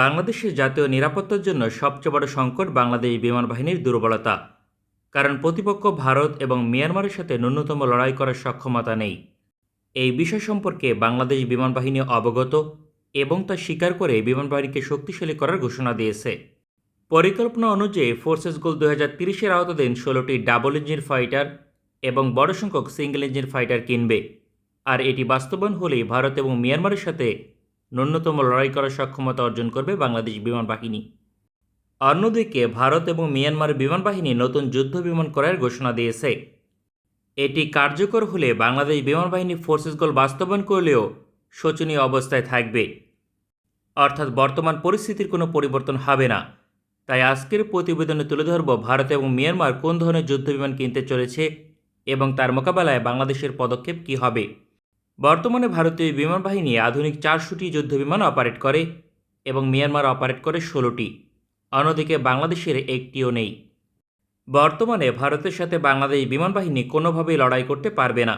বাংলাদেশের জাতীয় নিরাপত্তার জন্য সবচেয়ে বড় সংকট বাংলাদেশ বিমান বাহিনীর দুর্বলতা। কারণ প্রতিপক্ষ ভারত এবং মিয়ানমারের সাথে ন্যূনতম লড়াই করার সক্ষমতা নেই। এই বিষয় সম্পর্কে বাংলাদেশ বিমান বাহিনী অবগত এবং তা স্বীকার করে বিমান বাহিনীকে শক্তিশালী করার ঘোষণা দিয়েছে। পরিকল্পনা অনুযায়ী ফোর্সেস গোল দু হাজার তিরিশের আওতাধীন ষোলোটি ডাবল ইঞ্জিন ফাইটার এবং বড় সংখ্যক সিঙ্গেল ইঞ্জিন ফাইটার কিনবে। আর এটি বাস্তবায়ন হলেই ভারত এবং মিয়ানমারের সাথে ন্যূনতম লড়াই করার সক্ষমতা অর্জন করবে বাংলাদেশ বিমান বাহিনী। অন্যদিকে, ভারত এবং মিয়ানমার বিমান বাহিনী নতুন যুদ্ধ বিমান করার ঘোষণা দিয়েছে। এটি কার্যকর হলে বাংলাদেশ বিমান বাহিনী ফোর্সেস গোল বাস্তবায়ন করলেও শোচনীয় অবস্থায় থাকবে। অর্থাৎ বর্তমান পরিস্থিতির কোনো পরিবর্তন হবে না। তাই আজকের প্রতিবেদনে তুলে ধরব ভারত এবং মিয়ানমার কোন ধরনের যুদ্ধবিমান কিনতে চলেছে এবং তার মোকাবেলায় বাংলাদেশের পদক্ষেপ কী হবে। বর্তমানে ভারতীয় বিমান বাহিনী আধুনিক চারশোটি যুদ্ধবিমান অপারেট করে এবং মিয়ানমার অপারেট করে ষোলোটি। অন্যদিকে বাংলাদেশের একটিও নেই। বর্তমানে ভারতের সাথে বাংলাদেশ বিমান বাহিনী কোনোভাবেই লড়াই করতে পারবে না।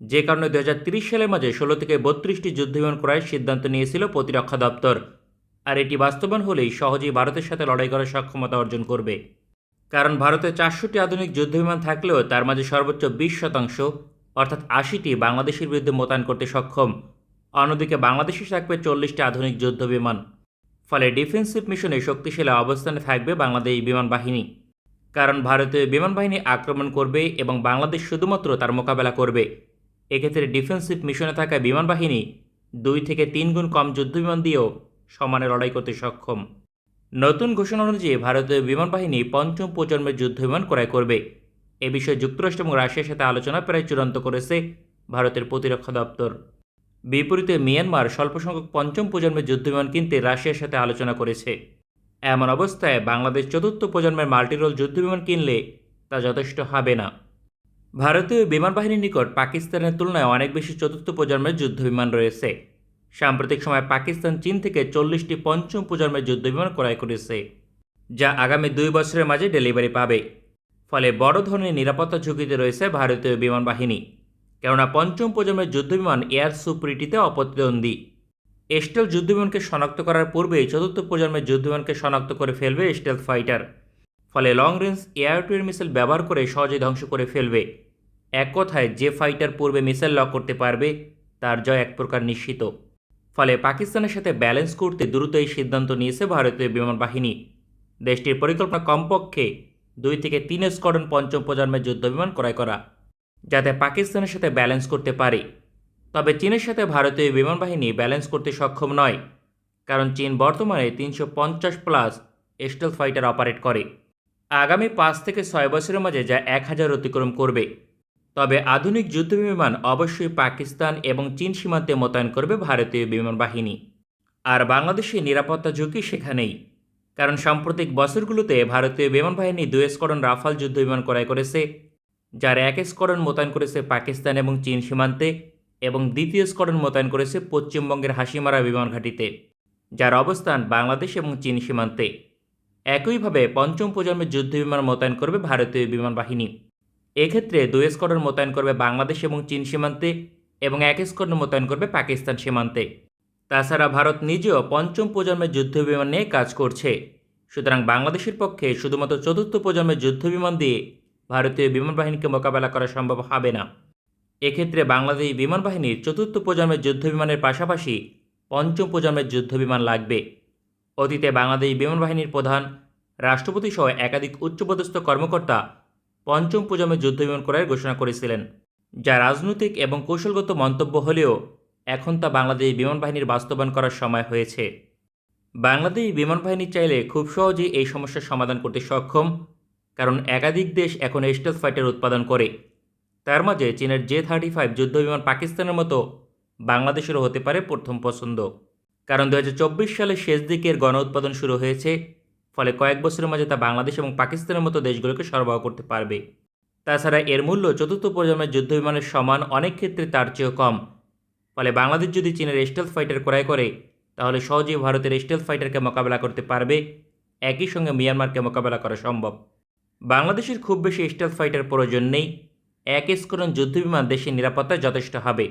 যে কারণে দু সালের মাঝে ষোলো থেকে বত্রিশটি যুদ্ধবিমান ক্রয়ের সিদ্ধান্ত নিয়েছিল প্রতিরক্ষা দপ্তর। আর এটি বাস্তবায়ন হলেই সহজেই ভারতের সাথে লড়াই করার সক্ষমতা অর্জন করবে। কারণ ভারতে চারশোটি আধুনিক যুদ্ধবিমান থাকলেও তার মাঝে সর্বোচ্চ বিশ শতাংশ অর্থাৎ আশিটি বাংলাদেশের বিরুদ্ধে মোতায়েন করতে সক্ষম। অন্যদিকে বাংলাদেশে থাকবে চল্লিশটি আধুনিক যুদ্ধবিমান। ফলে ডিফেন্সিভ মিশনে শক্তিশালী অবস্থানে থাকবে বাংলাদেশ বিমান বাহিনী। কারণ ভারতীয় বিমান বাহিনী আক্রমণ করবে এবং বাংলাদেশ শুধুমাত্র তার মোকাবেলা করবে। এক্ষেত্রে ডিফেন্সিভ মিশনে থাকা বিমান বাহিনী দুই থেকে তিন গুণ কম যুদ্ধবিমান দিয়েও সমানে লড়াই করতে সক্ষম। নতুন ঘোষণা অনুযায়ী ভারতীয় বিমান বাহিনী পঞ্চম প্রজন্মের যুদ্ধবিমান ক্রয় করবে। এ বিষয়ে যুক্তরাষ্ট্র এবং রাশিয়ার সাথে আলোচনা প্রায় চূড়ান্ত করেছে ভারতের প্রতিরক্ষা দপ্তর। বিপরীতে মিয়ানমার স্বল্প সংখ্যক পঞ্চম প্রজন্মের যুদ্ধবিমান কিনতে রাশিয়ার সাথে আলোচনা করেছে। এমন অবস্থায় বাংলাদেশ চতুর্থ প্রজন্মের মাল্টিরোল যুদ্ধবিমান কিনলে তা যথেষ্ট হবে না। ভারতীয় বিমান বাহিনীর নিকট পাকিস্তানের তুলনায় অনেক বেশি চতুর্থ প্রজন্মের যুদ্ধবিমান রয়েছে। সাম্প্রতিক সময়ে পাকিস্তান চীন থেকে চল্লিশটি পঞ্চম প্রজন্মের যুদ্ধবিমান ক্রয় করেছে, যা আগামী দুই বছরের মাঝে ডেলিভারি পাবে। ফলে বড় ধরনের নিরাপত্তা ঝুঁকিতে রয়েছে ভারতীয় বিমান বাহিনী। কেননা পঞ্চম প্রজন্মের যুদ্ধবিমান এয়ার সুপ্রিটিতে অপ্রতিদ্বন্দ্বী। স্টেল যুদ্ধবিমানকে শনাক্ত করার পূর্বেই চতুর্থ প্রজন্মের যুদ্ধবিমানকে শনাক্ত করে ফেলবে স্টেল ফাইটার। ফলে long range air to air missile ব্যবহার করে সহজে ধ্বংস করে ফেলবে। এক কথায়, যে ফাইটার পূর্বে মিসাইল লক করতে পারবে, তার জয় এক প্রকার নিশ্চিত। ফলে পাকিস্তানের সাথে ব্যালেন্স করতে দ্রুত এই সিদ্ধান্ত নিয়েছে ভারতীয় বিমান বাহিনী। দেশটির পরিকল্পনা কমপক্ষে দুই থেকে তিন স্কোয়াড্রন পঞ্চম প্রজন্মের যুদ্ধবিমান ক্রয় করা, যাতে পাকিস্তানের সাথে ব্যালেন্স করতে পারে। তবে চীনের সাথে ভারতীয় বিমান বাহিনী ব্যালেন্স করতে সক্ষম নয়, কারণ চীন বর্তমানে তিনশো পঞ্চাশ প্লাস স্টেল ফাইটার অপারেট করে। আগামী পাঁচ থেকে ছয় বছরের মাঝে যা এক হাজার অতিক্রম করবে। তবে আধুনিক যুদ্ধবিমান অবশ্যই পাকিস্তান এবং চীন সীমান্তে মোতায়েন করবে ভারতীয় বিমান বাহিনী। আর বাংলাদেশের নিরাপত্তা ঝুঁকি সেখানেই। কারণ সাম্প্রতিক বছরগুলোতে ভারতীয় বিমান বাহিনী দুই স্কোয়াড্রন রাফাল যুদ্ধ বিমান ক্রয় করেছে, যার এক স্কোয়াড্রন মোতায়েন করেছে পাকিস্তান এবং চীন সীমান্তে এবং দ্বিতীয় স্কোয়াড্রন মোতায়েন করেছে পশ্চিমবঙ্গের হাসিমারা বিমান ঘাঁটিতে, যার অবস্থান বাংলাদেশ এবং চীন সীমান্তে। একইভাবে পঞ্চম প্রজন্মের যুদ্ধ বিমান মোতায়েন করবে ভারতীয় বিমান বাহিনী। এক্ষেত্রে দুই স্কোয়াড্রন মোতায়েন করবে বাংলাদেশ এবং চীন সীমান্তে এবং এক স্কোয়াড্রন মোতায়েন করবে পাকিস্তান সীমান্তে। তাছাড়া ভারত নিজেও পঞ্চম প্রজন্মের যুদ্ধবিমান নিয়ে কাজ করছে। সুতরাং বাংলাদেশের পক্ষে শুধুমাত্র চতুর্থ প্রজন্মের যুদ্ধবিমান দিয়ে ভারতীয় বিমান বাহিনীকে মোকাবেলা করা সম্ভব হবে না। এক্ষেত্রে বাংলাদেশ বিমান বাহিনীর চতুর্থ প্রজন্মের যুদ্ধবিমানের পাশাপাশি পঞ্চম প্রজন্মের যুদ্ধবিমান লাগবে। অতীতে বাংলাদেশ বিমান বাহিনীর প্রধান, রাষ্ট্রপতি সহ একাধিক উচ্চপদস্থ কর্মকর্তা পঞ্চম প্রজন্মের যুদ্ধবিমান করার ঘোষণা করেছিলেন, যা রাজনৈতিক এবং কৌশলগত মন্তব্য হলেও এখন তা বাংলাদেশ বিমান বাহিনীর বাস্তবায়ন করার সময় হয়েছে। বাংলাদেশ বিমান বাহিনী চাইলে খুব সহজেই এই সমস্যার সমাধান করতে সক্ষম, কারণ একাধিক দেশ এখন স্টেলথ ফাইটার উৎপাদন করে। তার মাঝে চীনের জে থার্টি ফাইভ যুদ্ধবিমান পাকিস্তানের মতো বাংলাদেশেরও হতে পারে প্রথম পছন্দ। কারণ দু সালের শেষ দিকের গণ উৎপাদন শুরু হয়েছে, ফলে কয়েক বছরের মাঝে তা বাংলাদেশ এবং পাকিস্তানের মতো দেশগুলোকে সরবরাহ করতে পারবে। তাছাড়া এর মূল্য চতুর্থ প্রজন্মের যুদ্ধবিমানের সমান অনেক ক্ষেত্রে তার চেয়েও কম। ফলে বাংলাদেশ যদি চীনের স্টেলথ ফাইটার ক্রয় করে, তাহলে সহজেই ভারতের স্টেলথ ফাইটারকে মোকাবেলা করতে পারবে। একই সঙ্গে মিয়ানমারকে মোকাবেলা করা সম্ভব। বাংলাদেশের খুব বেশি স্টেলথ ফাইটার প্রয়োজন নেই। এক স্কোরন যুদ্ধবিমান দেশের নিরাপত্তায় যথেষ্ট হবে।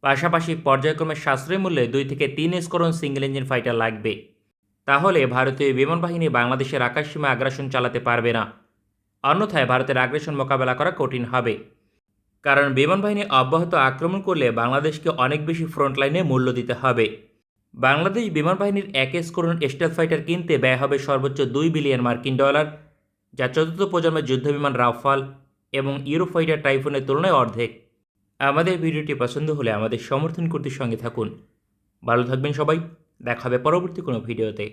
পাশাপাশি পর্যায়ক্রমে সাশ্রয় মূল্যে দুই থেকে তিন স্কোরন সিঙ্গেল ইঞ্জিন ফাইটার লাগবে। তাহলে ভারতীয় বিমান বাহিনী বাংলাদেশের আকাশসীমা আগ্রাসন চালাতে পারবে না। অন্যথায় ভারতের আগ্রাসন মোকাবেলা করা কঠিন হবে। কারণ বিমান বাহিনী অব্যাহত আক্রমণ করলে বাংলাদেশকে অনেক বেশি ফ্রন্ট লাইনে মূল্য দিতে হবে। বাংলাদেশ বিমান বাহিনীর এক এস করুন স্টেলথ ফাইটার কিনতে ব্যয় হবে সর্বোচ্চ দুই বিলিয়ন মার্কিন ডলার, যা চতুর্থ প্রজন্মের যুদ্ধবিমান রাফাল এবং ইউরোফাইটার টাইফুনের তুলনায় অর্ধেক। আমাদের ভিডিওটি পছন্দ হলে আমাদের সমর্থন করতে সঙ্গে থাকুন। ভালো থাকবেন সবাই, দেখা হবে পরবর্তী কোনো ভিডিওতে।